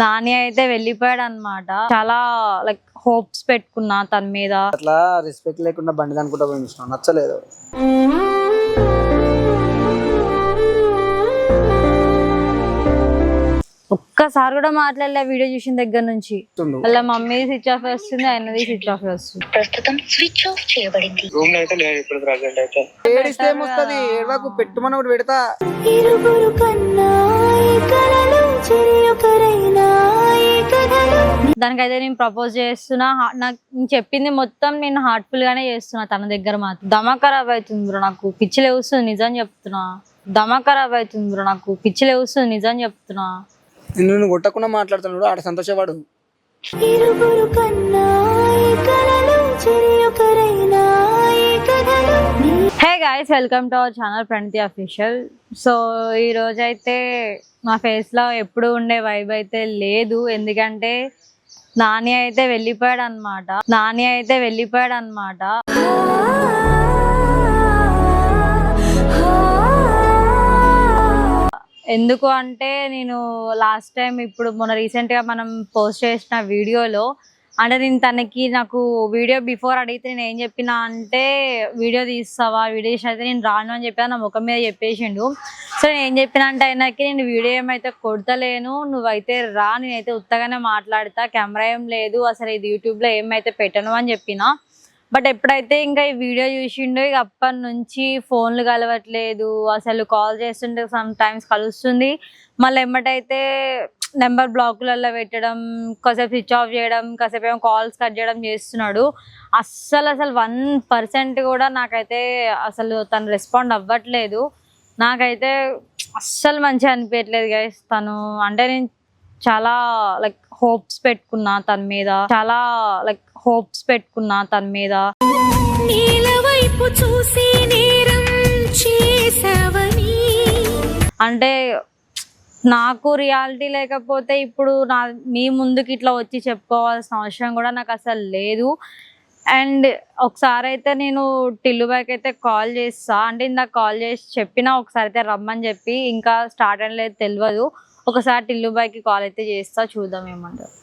నాని అయితే వెళ్ళిపోయాడు అనమాట చాలా లైక్ హోప్స్ పెట్టుకున్నా తన మీద. అట్లా రెస్పెక్ట్ లేకుండా బండి అనుకుంటా పోయి చూసినావు నచ్చలేదు. ఒక్కసారి కూడా మాట్లాడలే వీడియో చూసిన దగ్గర నుంచి. వాళ్ళ మమ్మీ స్విచ్ ఆఫ్ వస్తుంది ఆయనది స్విచ్ ఆఫ్ వస్తుంది. ప్రస్తుతం స్విచ్ ఆఫ్ చేయబడింది. రూమ్లో అయితే లేదు ఇప్పుడు ప్రజెంట్ అయితే. ఏడిస్తే ఏమొస్తుంది? ఏడవకు పెట్టుమని ఒకటి పెడతా. దానికైతే నేను ప్రపోజ్ చేస్తున్నా. నాకు నేను చెప్పింది మొత్తం నేను హార్ట్ఫుల్ గానే చేస్తున్నా తన దగ్గర మాత్రం. దమా ఖరాబ్ అవుతుంది బ్రో నాకు. పిచ్చి లేవుస్తుంది నిజం చెప్తున్నా. దమా ఖరాబ్ అవుతుంది బ్రో నాకు. పిచ్చి లేవుస్తుంది నిజం చెప్తున్నా. నిన్ను నువ్వు కొట్టకుండా మాట్లాడుతున్నాడు ఆడ సంతోషపడు. Hey guys welcome to our channel Praniti official so ఈ మా ఫేస్లో నా ఫేస్లో ఎప్పుడు ఉండే వైబ్ అయితే లేదు. ఎందుకంటే నాని అయితే వెళ్ళిపోయాడు అనమాట నాని అయితే వెళ్ళిపోయాడు అనమాట ఎందుకు అంటే నేను లాస్ట్ టైం ఇప్పుడు మొన్న రీసెంట్గా మనం పోస్ట్ చేసిన వీడియోలో అంటే నేను తనకి నాకు వీడియో బిఫోర్ అడిగితే నేను ఏం చెప్పినా అంటే వీడియో తీస్తావా? వీడియో అయితే నేను రాను అని చెప్పి నా ముఖం మీద చెప్పేసిండు. సో నేను ఏం చెప్పిన అంటే ఆయనకి నేను వీడియో ఏమైతే కొడతలేను నువ్వైతే రా నేనైతే ఉత్తగానే మాట్లాడతా కెమెరా ఏం లేదు అసలు ఇది యూట్యూబ్లో ఏమైతే పెట్టను అని చెప్పిన. బట్ ఎప్పుడైతే ఇంకా ఈ వీడియో చూసిండో ఇక అప్పటి నుంచి ఫోన్లు కలవట్లేదు అసలు కాల్ చేస్తుంటే సమ్ టైమ్స్ కలుస్తుంది. మళ్ళీ ఎమ్మటైతే నెంబర్ బ్లాకులలో పెట్టడం కాసేపు స్విచ్ ఆఫ్ చేయడం కాసేపు ఏమో కాల్స్ కట్ చేయడం చేస్తున్నాడు. అస్సలు అసలు వన్ పర్సెంట్ కూడా నాకైతే అసలు తను రెస్పాండ్ అవ్వట్లేదు. నాకైతే అస్సలు మంచిగా అనిపించట్లేదు గైస్ తను అంటే నేను చాలా లైక్ హోప్స్ పెట్టుకున్నా తన మీద. చాలా లైక్ హోప్స్ పెట్టుకున్నా తన మీద. చూసి అంటే నాకు రియాలిటీ లేకపోతే ఇప్పుడు నా మీ ముందుకి ఇట్లా వచ్చి చెప్పుకోవాల్సిన అవసరం కూడా నాకు అసలు లేదు. అండ్ ఒకసారి అయితే నేను టిల్లు బ్యాక్ అయితే కాల్ చేస్తా. అంటే ఇందాక కాల్ చేసి చెప్పినా ఒకసారి అయితే రమ్మని చెప్పి ఇంకా స్టార్ట్ అని లేదు తెలియదు ఒకసారి టిల్లు టిల్లుబాయ్కి కాల్ అయితే చేస్తా చూద్దాం ఏమంటారు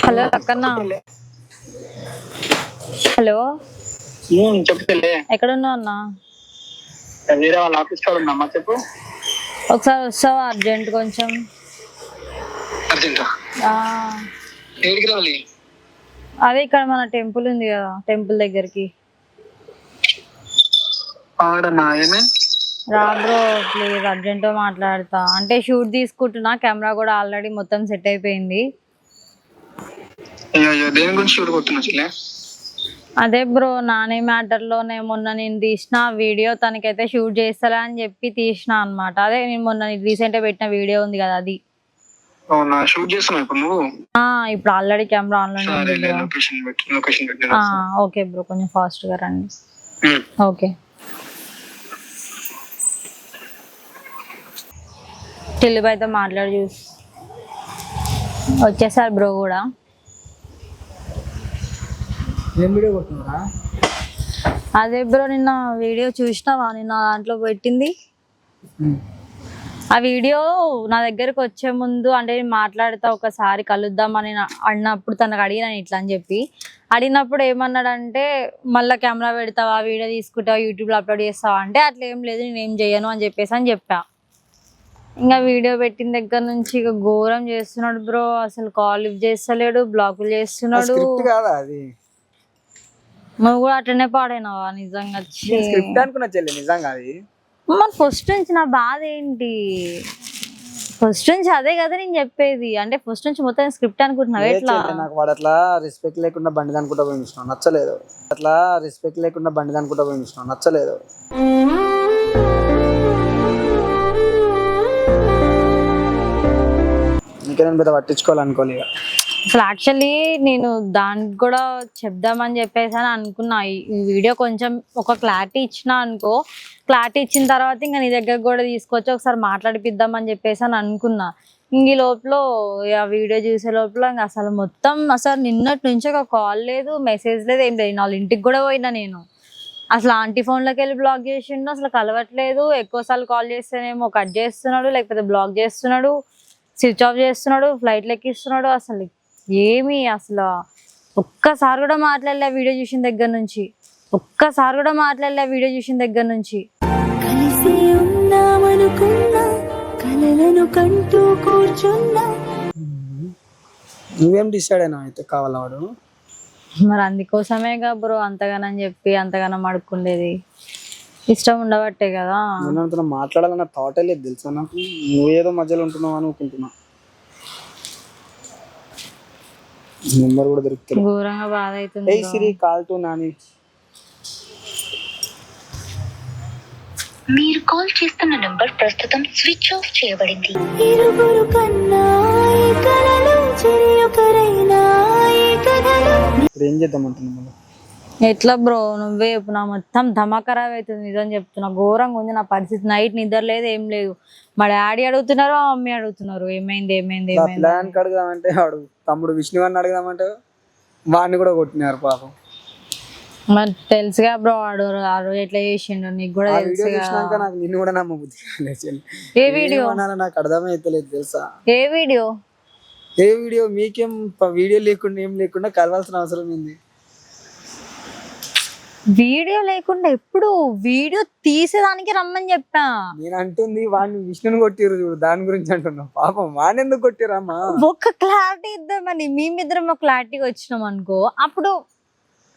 హలో అక్కన్న. హలో. చెప్తలే ఎక్కడున్నావు అన్నా? వేరే వాళ్ళ ఆఫీస్ కాడ ఉన్నామా చెప్పు. ఒకసారి వస్తావా అర్జెంట్ కొంచెం? అర్జెంట్ ఆ, రావాలి? అదే ఇక్కడ మన టెంపుల్ ఉంది కదా టెంపుల్ దగ్గరికి. ఆడన్నా ఏమే? రా బ్రో ప్లీజ్ అర్జెంట్ మాట్లాడతా. అంటే షూట్ తీసుకుంటున్నా కెమెరా కూడా ఆల్రెడీ మొత్తం సెట్ అయిపోయింది. అయ్యో అయ్యో దేని గురించి షూట్ కొడుతున్నా చెల్లె? అదే బ్రో నాని మ్యాటర్లోనే మొన్న నేను తీసిన వీడియో తనకైతే షూట్ చేస్తారా అని చెప్పి తీసిన అన్నమాట. అదే నేను మొన్న రీసెంట్గా పెట్టిన వీడియో ఉంది కదా అది. అవునా? షూట్ చేస్తున్నావు ఇప్పుడు నువ్వు? ఇప్పుడు already camera online okay bro కొంచెం ఫాస్ట్గా రండి. ఓకే. టిల్లుబాయ్తో మాట్లాడి చూసి. వచ్చేసారు బ్రో కూడా. ఏం వీడియో కొట్టున్నారా అదే బ్రో నిన్న వీడియో చూసినావా? నిన్న దాంట్లో పెట్టింది. ఆ వీడియో నా దగ్గరకు వచ్చే ముందు అంటే నేను మాట్లాడతా ఒకసారి కలుద్దామని అన్నప్పుడు తనకు అడిగినాను ఇట్లా అని చెప్పి. అడిగినప్పుడు ఏమన్నాడంటే మళ్ళీ కెమెరా పెడతావా? వీడియో తీసుకుంటావా? యూట్యూబ్లో అప్లోడ్ చేస్తావా? అంటే అట్లా ఏం లేదు నేను ఏం చేయను అని చెప్పేసి అని చెప్పా. ఇంకా వీడియో పెట్టిన దగ్గర నుంచి ఇక ఘోరం చేస్తున్నాడు బ్రో. అసలు కాల్ లిఫ్ట్ చేస్తలేడు బ్లాకులు చేస్తున్నాడు. నువ్వు కూడా అట్లనే పాడైనావా? నిజంగా. స్క్రిప్ట్ అనుకున్నా చెల్లి నిజంగా అది. మరి ఫస్ట్ నుంచి నా బాధ ఏంటి? ఫస్ట్ నుంచి అదే కదా నేను చెప్పేది. అంటే ఫస్ట్ నుంచి మొత్తం స్క్రిప్ట్ అనుకుంటున్నావు? ఎట్లా? నాకు వాడు అట్లా రెస్పెక్ట్ లేకుండా బండి అనుకుంటా పోయి చూసినావు నచ్చలేదు. అట్లా రెస్పెక్ట్ లేకుండా బండి అనుకుంటా పోయి చూసినావు నచ్చలేదు. నీకే నేను పెద్ద పట్టించుకోవాలనుకోలే ఇక. అసలు యాక్చువల్లీ నేను దానికి కూడా చెప్దామని చెప్పేసి అని అనుకున్నా. ఈ వీడియో కొంచెం ఒక క్లారిటీ ఇచ్చిన అనుకో క్లారిటీ ఇచ్చిన తర్వాత ఇంకా నీ దగ్గర కూడా తీసుకొచ్చి ఒకసారి మాట్లాడిపిద్దామని చెప్పేసి అని అనుకున్నా. ఇంక ఈ లోపల ఆ వీడియో చూసే లోపల ఇంకా అసలు మొత్తం అసలు నిన్నటి నుంచి ఒక కాల్ లేదు మెసేజ్ లేదు ఏం లేదు. వాళ్ళ ఇంటికి కూడా పోయినా నేను. అసలు ఆంటీ ఫోన్లోకి వెళ్ళి బ్లాక్ చేసిండు అసలు కలవట్లేదు. ఎక్కువసార్లు కాల్ చేస్తేనేమో కట్ చేస్తున్నాడు లేకపోతే బ్లాక్ చేస్తున్నాడు స్విచ్ ఆఫ్ చేస్తున్నాడు ఫ్లైట్ ఎక్కిస్తున్నాడు అసలు ఏమి అసలు ఒక్కసారి కూడా మాట్లాడలే వీడియో చూసిన దగ్గర నుంచి. ఒక్కసారి కూడా మాట్లాడలే వీడియో చూసిన దగ్గర నుంచి. కలిసి ఉందామనుకున్నా కలలను కంటూ కూర్చున్నా. నువ్వేం డిసైడ్ అయినా అయితే కావాలా వాడు? మరి అందుకోసమేగా బ్రో అంతగానని చెప్పి అంతగానం అడుక్కుండేది. ఇష్టం ఉండబట్టే కదా. నేను మాట్లాడాలన్న థాటే లేదు తెలుసా నాకు? నువ్వేదో మధ్యలో ఉంటున్నావు అని అనుకుంటున్నా నెంబర్ కూడా దొరుకుతుంది ఘోరంగా బాధ అవుతుంది hey Siri call to Nani. మీరు కాల్ చేస్తున్న నంబర్ ప్రస్తుతం స్విచ్ ఆఫ్ చేయబడింది. ఇరుగురు కన్నా ఈ కలలు చెరి ఒకరైనా ఈ కథలు ఇప్పుడు ఏం చేద్దాం అంటున్నాం మనం ఎట్లా బ్రో? నువ్వే చెప్పు. నా మొత్తం ధమా ఖరాబ్ అవుతుంది. నిజం చెప్తున్నా. ఘోరంగా ఉంది నా పరిస్థితి. నైట్ నిద్ర లేదు ఏం లేదు. మా డాడీ అడుగుతున్నారు మా మమ్మీ అడుగుతున్నారు. ఏమైంది ఏమైంది ఏమైంది? అడుగుదామంటే వాడు తమ్ముడు విష్ణు అని అడుగుదామంటే వాడిని కూడా కొట్టినారు పాపం. మరి తెలుసుగా బ్రో వాడు. ఆ రోజు ఎట్లా చేసిండు నీకు కూడా చూసినాక నాకు నిన్ను కూడా. ఏ వీడియో? నాకు అర్థమైతలేదు తెలుసా? ఏ వీడియో? ఏ వీడియో? మీకేం వీడియో లేకుండా ఏం లేకుండా కలవాల్సిన అవసరం ఏంది? వీడియో లేకుండా ఎప్పుడు వీడియో తీసేదానికి రమ్మని చెప్పా. నేను అంటుంది వాడిని విష్ణుని కొట్టిరు చూడు దాని గురించి అంటున్నా పాపం వాడిని ఎందుకు కొట్టిరమ్మా ఒక క్లారిటీ ఇద్దామని మేమిద్దరం ఒక క్లారిటీగా వచ్చినాం అనుకో అప్పుడు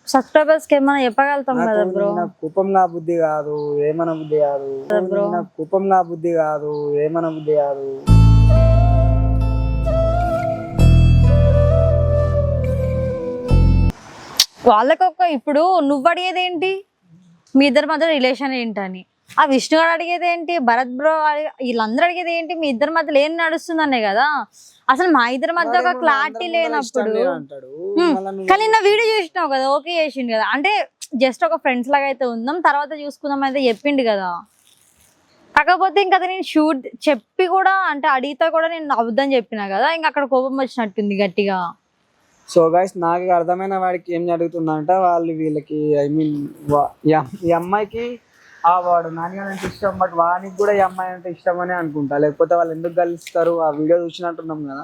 సబ్స్క్రైబర్స్కి ఏమైనా చెప్పగలుగుతాం కదా బ్రో నాకు కుపంగా బుద్ధి కాదు ఏమన బుద్ధి కాదు. నాకు కుపంగా బుద్ధి కాదు ఏమన బుద్ధి కాదు. వాళ్ళకి ఒక ఇప్పుడు నువ్వు అడిగేది ఏంటి మీ ఇద్దరి మధ్య రిలేషన్ ఏంటని. ఆ విష్ణు గారు అడిగేది ఏంటి భరత్ బ్రో వీళ్ళందరూ అడిగేది ఏంటి మీ ఇద్దరి మధ్యలో ఏం నడుస్తుందనే కదా? అసలు మా ఇద్దరి మధ్య ఒక క్లారిటీ లేనప్పుడు కానీ నా వీడియో చూసినావు కదా ఓకే చేసిండు కదా. అంటే జస్ట్ ఒక ఫ్రెండ్స్ లాగా అయితే ఉందాం తర్వాత చూసుకుందాం అయితే చెప్పిండు కదా. కాకపోతే ఇంకా నేను షూట్ చెప్పి కూడా అంటే అడిగితే కూడా నేను అబద్ధం చెప్పినా కదా ఇంకా అక్కడ కోపం వచ్చినట్టుంది గట్టిగా. సో గైస్ నాకు అర్థమైన వాడికి ఏం జరుగుతుందంట వాళ్ళు వీళ్ళకి ఐ మీన్ ఈ అమ్మాయికి ఆ వాడు నాని అంటే ఇష్టం బట్ వానికి కూడా ఈ అమ్మాయి అంటే ఇష్టం అని అనుకుంటా. లేకపోతే వాళ్ళు ఎందుకు కలుస్తారు ఆ వీడియో చూసినట్టున్నాం కదా.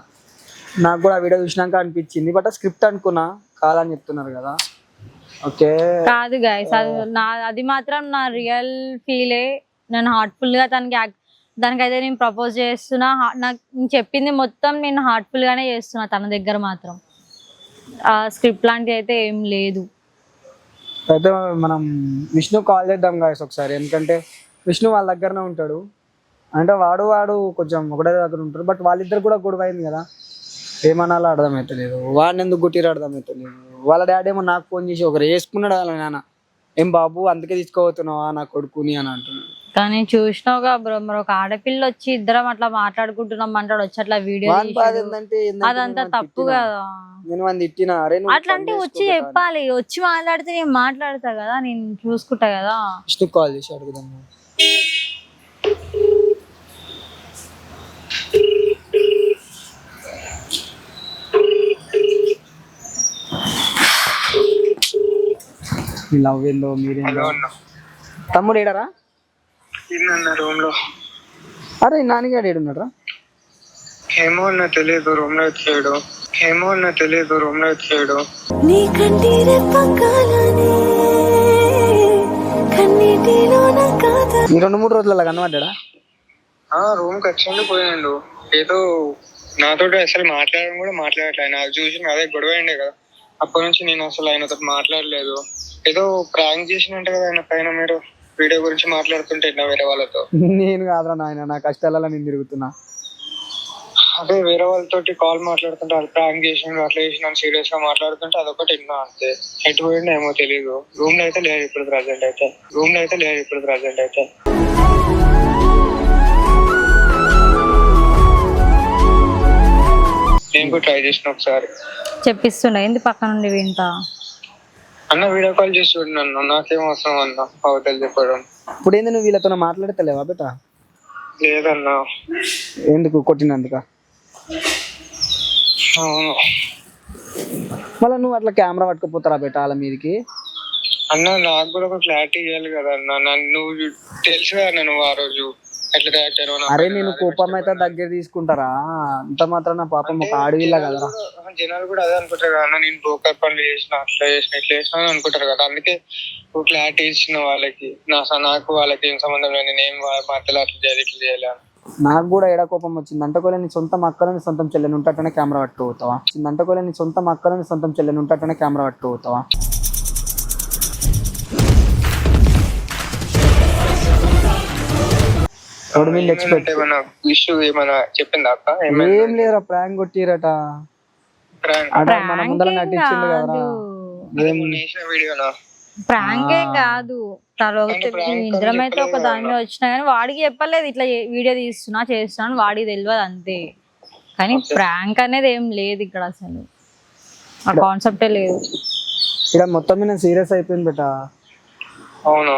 నాకు కూడా ఆ వీడియో చూసినాక అనిపించింది. బట్ ఆ స్క్రిప్ట్ అనుకున్నా కాదని చెప్తున్నారు కదా. ఓకే కాదు గాయస్ అది నా అది మాత్రం నా రియల్ ఫీలే నేను హార్ట్ఫుల్గా తనకి దానికైతే నేను ప్రపోజ్ చేస్తున్నా. నాకు చెప్పింది మొత్తం నేను హార్ట్ఫుల్ గానే చేస్తున్నా తన దగ్గర మాత్రం. స్క్రిప్ట్ లాంటిది అయితే ఏం లేదు. అయితే మనం విష్ణు కాల్ చేద్దాం గాయస్ ఒకసారి. ఎందుకంటే విష్ణు వాళ్ళ దగ్గరనే ఉంటాడు. అంటే వాడు వాడు కొంచెం ఒకటే దగ్గర ఉంటారు బట్ వాళ్ళిద్దరు కూడా గొడవ అయింది కదా. ఏమనాలో అర్థమవుతలేదు వాడిని ఎందుకు గుట్టిరు అర్థమవుతలేదు వాళ్ళ డాడీ ఏమో నాకు ఫోన్ చేసి ఒకరు వేసుకున్నాడు వాళ్ళ నాన్న? ఏం బాబు అందుకే తీసుకోబోతున్నావా నా కొడుకుని? అని అంటున్నాడు. కానీ చూసినావుగా బ్రో మరి ఒక ఆడపిల్ల వచ్చి ఇద్దరం అట్లా మాట్లాడుకుంటున్నాం అంటాడు వచ్చి అట్లా వీడియో వాని బాధ ఏంటంటే ఏందంటే అదంతా నేను తప్పు తిట్టినా. కదా. నేను వాడిని తిట్టినా. అరే నువ్వు అట్లా అంటే పని వచ్చి. చెప్పాలి వచ్చి మాట్లాడితే నేను మాట్లాడతా కదా నేను చూసుకుంటా కదా. కాల్ చేసి అడుగుదాం. మీ లవ్ ఏందో మీరేందో? తమ్ముడు ఏడారా? ఏందన్న రూమ్లో. అరే నాన్నగాడు ఏడున్నారా ఏమో అన్న తెలియదు రూమ్లో వచ్చాడు ఏమో అన్న తెలియదు రూమ్లో వచ్చాడు నీ ఈ రెండు మూడు రోజులలో కనబడ్డా ఆ రూమ్కి వచ్చిండు పోయిండు. ఏదో నాతో అసలు మాట్లాడడం కూడా మాట్లాడట్లేదు నాకు చూసి అదే గొడవ అయిండే కదా. అప్పటి నుంచి నేను అసలు ఆయనతో మాట్లాడలేదు. ఏదో ప్రాంక్ చేసినట్టు కదా ఆయన పైన మీరు. వీడియో గురించి మాట్లాడుతుంటే వేరే వాళ్ళతో? నేను కాదురా నాయన నా కష్టాలలో నేను తిరుగుతున్నా. అదే వేరే వాళ్ళతోటి కాల్ మాట్లాడుతుంటే అది ప్రాంక్ చేసిండు అట్లా చేసి నన్ను సీరియస్గా మాట్లాడుతుంటే అదొకటి విన్నా అంతే. ఎటు పోయిండో ఏమో తెలియదు రూమ్లో అయితే లేదు ఇప్పుడు ప్రజెంట్ అయితే. రూమ్లో అయితే లేదు ఇప్పుడు ప్రజెంట్ అయితే. నేను కూడా ట్రై చేసిన ఒకసారి. చెప్పిస్తుండే ఏంది పక్క నుండి వింటా? అన్న వీడియో కాల్ చేసి చూడు నన్ను. నాకేం అవసరం అన్న. అవతలు చెప్పడం. ఇప్పుడు ఏంది నువ్వు వీళ్ళతో మాట్లాడతలేవా బేట? లేదన్నా. ఎందుకు కొట్టినందుక? అవును మళ్ళీ నువ్వు అట్లా కెమెరా పట్టుకుపోతారా బేట వాళ్ళ మీదకి? అన్న నాకు కూడా ఒక క్లారిటీ ఇవ్వాలి కదా అన్న. నన్ను నువ్వు తెలుసు కదా నువ్వు ఆ రోజు. అరే నేను కోపం అయితే. దగ్గర తీసుకుంటారా? అంత మాత్రం నా పాపం ఒక కదరా. కూడా- జనాలు కూడా అదే అనుకుంటారు కదా నేను బ్రోకర్ పనులు చేసిన అట్లా చేసిన ఇట్లా చేసిన అని అనుకుంటారు కదా. అందుకే నువ్వు క్లారిటీ ఇచ్చిన వాళ్ళకి నా నాకు వాళ్ళకి ఏం సంబంధం లేదు నేను ఏం మధ్యలో అట్లా చేయాలి ఇట్లా చేయాలి అని. నాకు కూడా ఎడ కోపం వచ్చింది? అంటకోలే నీ సొంత అక్కలని సొంతం చెల్లెని ఉంటట్టనే కెమెరా పట్టుకుపోతావా అంటకోలే నీ సొంత అక్కలని సొంతం చెల్లెని ఉంటట్టనే కెమెరా పట్టుకుపోతావా మీద ఏమైనా ఎక్స్పెక్ట్ ఇష్యూ ఏమైనా చెప్పిందా అక్క? ఏం లేదురా ప్రాంక్ కొట్టిరట మన ముందర వేసిన వీడియోనా? ప్రాంకే కాదు. తర్వాత అయితే ఒక చెప్పలేదు? దాని మీద వచ్చినా కానీ వాడికి చెప్పలేదు ఇట్లా వీడియో తీస్తున్నా చేస్తున్నాను వాడికి తెలియదు అంతే. కానీ ప్రాంక్ అనేది ఏం లేదు ఇక్కడ అసలు. ఆ కాన్సెప్టే లేదు. ఇక్కడ మొత్తం మీద సీరియస్ అయిపోయింది బెట. అవును.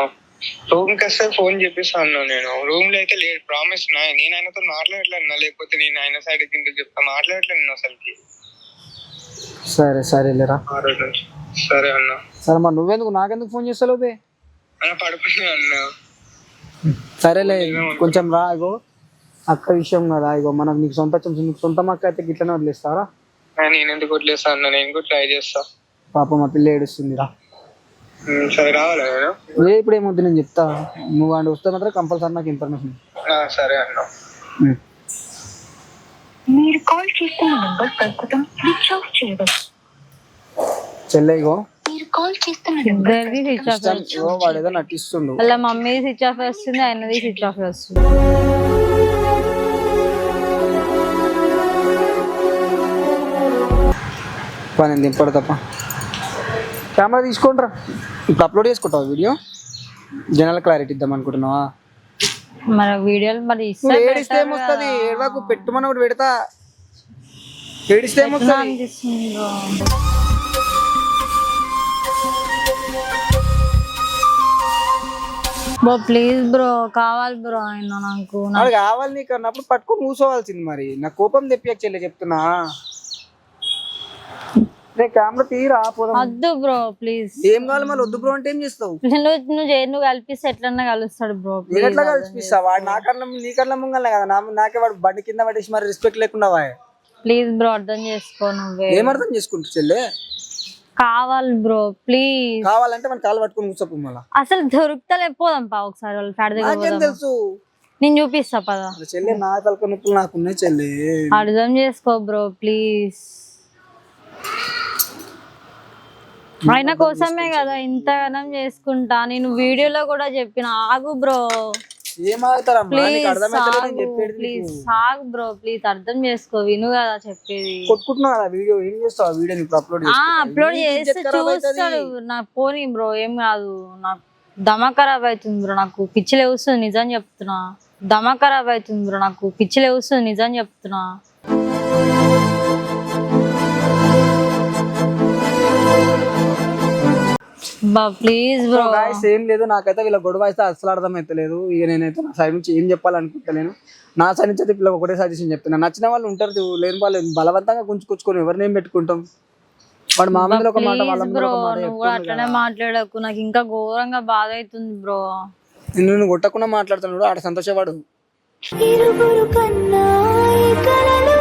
రూమ్కి వస్తే ఫోన్ చెప్పిస్తాను నేను. రూమ్లో అయితే లేడు. ప్రామిస్ నా నేను ఆయనతో మాట్లాడలేను లేకపోతే నేను ఆయన సైడ్ కింద చెప్తా? మాట్లాడలేను అసలుకి. సరే సరే లేరా సరే అన్న. సరే మరి నువ్వెందుకు? నాకెందుకు ఫోన్ చేస్తావు బే అన్న పడుకున్నా అన్న. సరేలే కొంచెం రా ఇగో. అక్క విషయం కదా ఇగో. మనకు నీకు సొంత నీకు సొంత అక్క అయితే గిట్లనే వదిలేస్తారా నేను ఎందుకు వదిలేస్తా అన్న? నేను కూడా ట్రై చేస్తా. పాప మా పిల్ల ఏడుస్తుంది రా సరే నేను ఏ ఇప్పుడు ఏమొద్దు నేను చెప్తా. నువ్వు అండ్ వస్తే మాత్రం కంపల్సరీ నాకు ఇన్ఫర్మేషన్ ఆ, సరే అన్న. మీరు కాల్ చేస్తున్న నంబర్ ప్రస్తుతం స్విచ్ ఆఫ్ చేయబడి చెల్లె ఇగో. మీరు కాల్ చేస్తున్న ఇద్దరిది స్విచ్ ఆఫ్ వాడు ఏదో నటిస్తుండు. వాళ్ళ మమ్మీ స్విచ్ ఆఫ్ వస్తుంది ఆయనది స్విచ్ ఆఫ్ వస్తుంది పని దింపడు తప్ప కెమెరా తీసుకుంటారా ఇప్పుడు అప్లోడ్ చేసుకుంటావా వీడియో? జనాల క్లారిటీ ఇద్దాం అనుకుంటున్నావా? మరి వీడియోలు మరి ఇస్తే ఏడిస్తే ఏమొస్తుంది? ఏడవాకు పెట్టుమని ఒకటి పెడతా. ఏడిస్తే ఏమొస్తుంది. బ్రో ప్లీజ్ బ్రో కావాలి బ్రో ఆయన నాకు. కావాలి నీకు అన్నప్పుడు పట్టుకొని కూర్చోవాల్సింది మరి. నా కోపం తెప్పియక చెల్లె చెప్తున్నా. రే కెమెరా తీరా పోదాం. వద్దు బ్రో ప్లీజ్ ఏం కావాలి మళ్ళీ? వద్దు బ్రో అంటే ఏం చేస్తావు? నువ్వు నువ్వు చే- నువ్వు కలిపిస్తే ఎట్లన్నా కలుస్తాడు బ్రో నేను ఎట్లా కలిపిస్తా? వాడు నా కళ్ళ నీ కళ్ళ ముంగలే కదా. నా నాకే వాడు బండి కింద పడేసి మరి రెస్పెక్ట్ లేకుండా వాయ్. ప్లీజ్ బ్రో అర్థం చేసుకో నువ్వే. ఏం అర్థం చెల్లె? కావాలి బ్రో ప్లీజ్ కావాలంటే మన కాళ్ళు పట్టుకొని కూర్చోపు మళ్ళా. అసలు దొరుకుతలే పోదాం పా ఒకసారి వాళ్ళ ఫ్యాడ్ దగ్గర నాకేం పోదాం. తెలుసు? నేను చూపిస్తా పదా. అరే చెల్లె నా తలక నొప్పులు నాకున్నాయి చెల్లె. అర్థం చేసుకో బ్రో ప్లీజ్ ఆయన కోసమే కదా ఇంతగానం చేసుకుంటా. నేను వీడియోలో కూడా చెప్పిన. ఆగు బ్రో. ప్లీజ్ సాగు బ్రో. ప్లీజ్ అర్థం చేసుకో. విను కదా చెప్పేది. కొట్టుకుంటున్నావు కదా వీడియో? ఏం చేస్తావు ఆ వీడియోని ఇప్పుడు అప్లోడ్ ఆ అప్లోడ్ చేస్తే చూస్తాడు. నా పోనీ బ్రో. ఏం కాదు. నాకు దమ ఖరాబ్ అవుతుంది బ్రో. నాకు పిచ్చి లేవుస్తుంది నిజం చెప్తున్నా. దమ ఖరాబ్ అవుతుంది బ్రో. నాకు పిచ్చి లేవుస్తుంది నిజం చెప్తున్నా. ప్లీజ్ బ్రో గాయస్ ఏం లేదు నాకైతే వీళ్ళ గొడవ అయితే అసలు అర్థమైతలేదు. ఇక నేనైతే నా సైడ్ నుంచి ఏం చెప్పాలనుకుంటలేను. నా సైడ్ నుంచి అయితే వీళ్ళకి ఒకటే సజెషన్ చెప్తున్నా. నచ్చిన వాళ్ళు ఉంటారు చూ- లేని వాళ్ళు బలవంతంగా గుంజుకొచ్చుకొని ఎవరిని ఏం పెట్టుకుంటాం? వాడు మా మీద ఒక మాట వాళ్ళ బ్రో నువ్వు అట్లనే మాట్లాడకు. నాకు ఇంకా ఘోరంగా బాధ అవుతుంది బ్రో నిన్ను నువ్వు కొట్టకుండా మాట్లాడుతున్నాడు ఆడ సంతోషపడు. ఇరువురు కన్నా కలలు